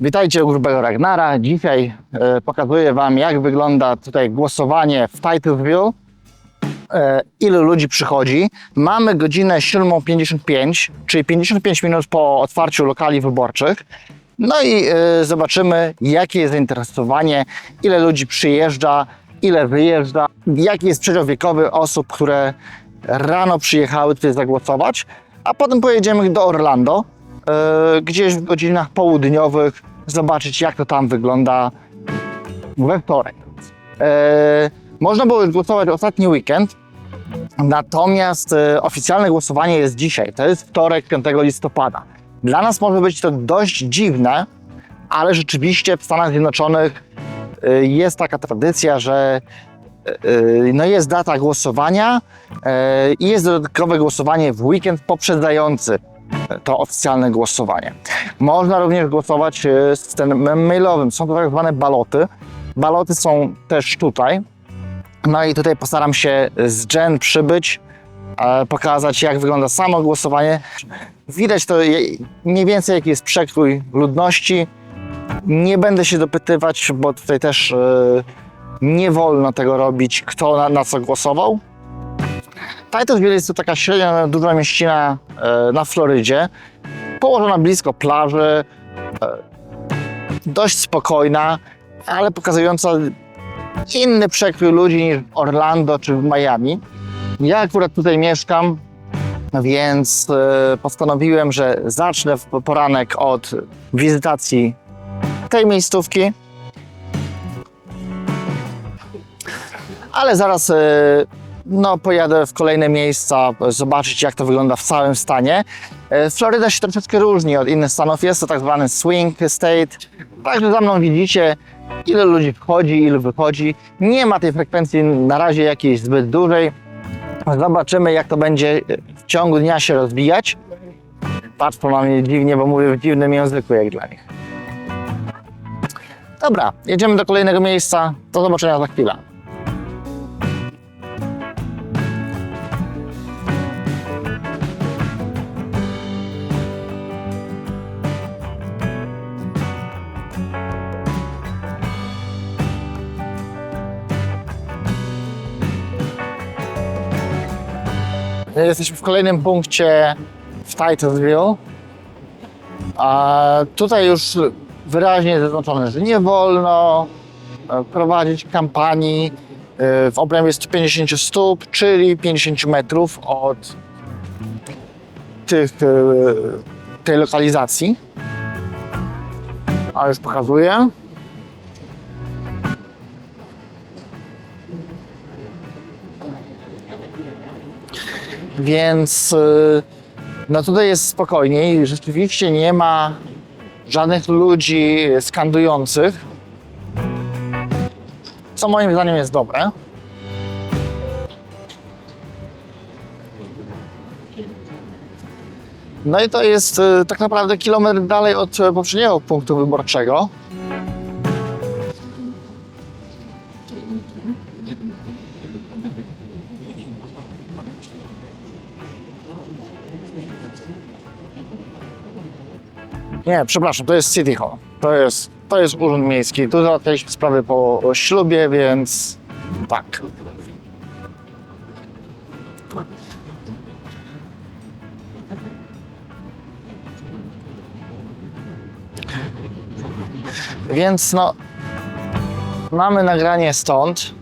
Witajcie u grubego Ragnara. Dzisiaj e, pokazuję Wam, jak wygląda tutaj głosowanie w Titusville. E, ilu ludzi przychodzi. Mamy godzinę 7.55, czyli 55 minut po otwarciu lokali wyborczych. No i e, zobaczymy, jakie jest zainteresowanie, ile ludzi przyjeżdża, ile wyjeżdża, jaki jest przedział wiekowy osób, które rano przyjechały tutaj zagłosować, a potem pojedziemy do Orlando, gdzieś w godzinach południowych, zobaczyć, jak to tam wygląda we wtorek. E, można było już głosować ostatni weekend, natomiast e, oficjalne głosowanie jest dzisiaj. To jest wtorek 5 listopada. Dla nas może być to dość dziwne, ale rzeczywiście w Stanach Zjednoczonych e, jest taka tradycja, że e, e, no jest data głosowania e, i jest dodatkowe głosowanie w weekend poprzedzający to oficjalne głosowanie. Można również głosować e, systemem mailowym. Są to tak zwane baloty. Baloty są też tutaj. No i tutaj postaram się z Jen przybyć, e, pokazać jak wygląda samo głosowanie. Widać to mniej więcej jaki jest przekrój ludności. Nie będę się dopytywać, bo tutaj też e, nie wolno tego robić, kto na, na co głosował. Titusville jest to taka średnia duża mieścina e, na Florydzie, położona blisko plaży, e, dość spokojna, ale pokazująca inny przekrój ludzi niż w Orlando czy w Miami. Ja akurat tutaj mieszkam, więc e, postanowiłem, że zacznę w poranek od wizytacji tej miejscówki. Ale zaraz no, pojadę w kolejne miejsca, zobaczyć jak to wygląda w całym stanie. E, Floryda się troszeczkę różni od innych stanów. Jest to tak zwany swing state. Także za mną widzicie, ile ludzi wchodzi, ilu wychodzi. Nie ma tej frekwencji na razie jakiejś zbyt dużej. Zobaczymy, jak to będzie w ciągu dnia się rozwijać. Patrzą na mnie dziwnie, bo mówię w dziwnym języku jak dla nich. Dobra, jedziemy do kolejnego miejsca. Do zobaczenia za chwilę. Jesteśmy w kolejnym punkcie w Titusville. A tutaj już wyraźnie zaznaczone, że nie wolno e, prowadzić kampanii e, w obrębie 150 stóp, czyli 50 metrów od tych, e, tej lokalizacji. A już pokazuję. Więc y, no tutaj jest spokojniej. Rzeczywiście nie ma żadnych ludzi skandujących. Co moim zdaniem jest dobre. No i to jest y, tak naprawdę kilometr dalej od poprzedniego punktu wyborczego. Nie, przepraszam, to jest City Hall. To jest, to jest urząd miejski. Tu załatwialiśmy sprawy po ślubie, więc tak. Więc no, mamy nagranie stąd.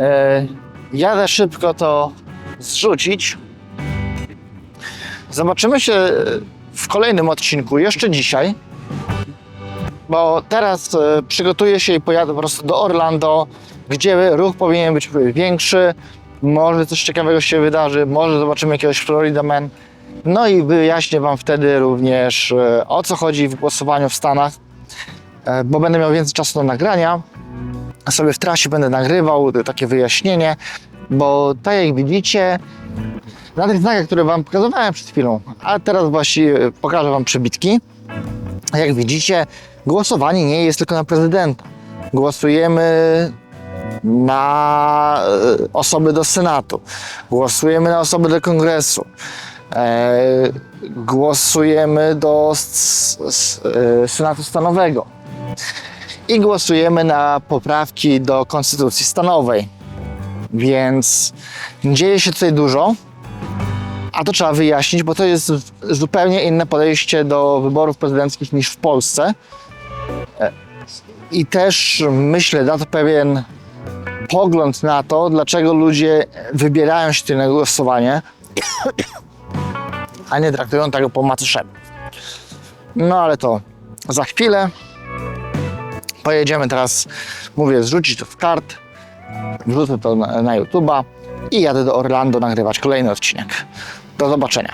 E, jadę szybko to zrzucić. Zobaczymy się w kolejnym odcinku, jeszcze dzisiaj. Bo teraz e, przygotuję się i pojadę po prostu do Orlando, gdzie ruch powinien być większy. Może coś ciekawego się wydarzy, może zobaczymy jakiegoś Florida Man. No i wyjaśnię Wam wtedy również e, o co chodzi w głosowaniu w Stanach, e, bo będę miał więcej czasu do nagrania. Sobie w trasie będę nagrywał e, takie wyjaśnienie, bo tak jak widzicie, na tych znakach, które Wam pokazywałem przed chwilą, a teraz właśnie pokażę Wam przebitki. Jak widzicie, głosowanie nie jest tylko na prezydenta. Głosujemy na e, osoby do Senatu, głosujemy na osoby do Kongresu, e, głosujemy do e, Senatu Stanowego i głosujemy na poprawki do Konstytucji Stanowej. Więc dzieje się tutaj dużo, a to trzeba wyjaśnić, bo to jest zupełnie inne podejście do wyborów prezydenckich niż w Polsce. E, I też myślę, da to pewien pogląd na to, dlaczego ludzie wybierają się tutaj na głosowanie, a nie traktują tego po macoszemu. No ale to za chwilę. Pojedziemy teraz, mówię, zrzucić to w kart, wrzucę to na, na YouTube'a i jadę do Orlando nagrywać kolejny odcinek. Do zobaczenia.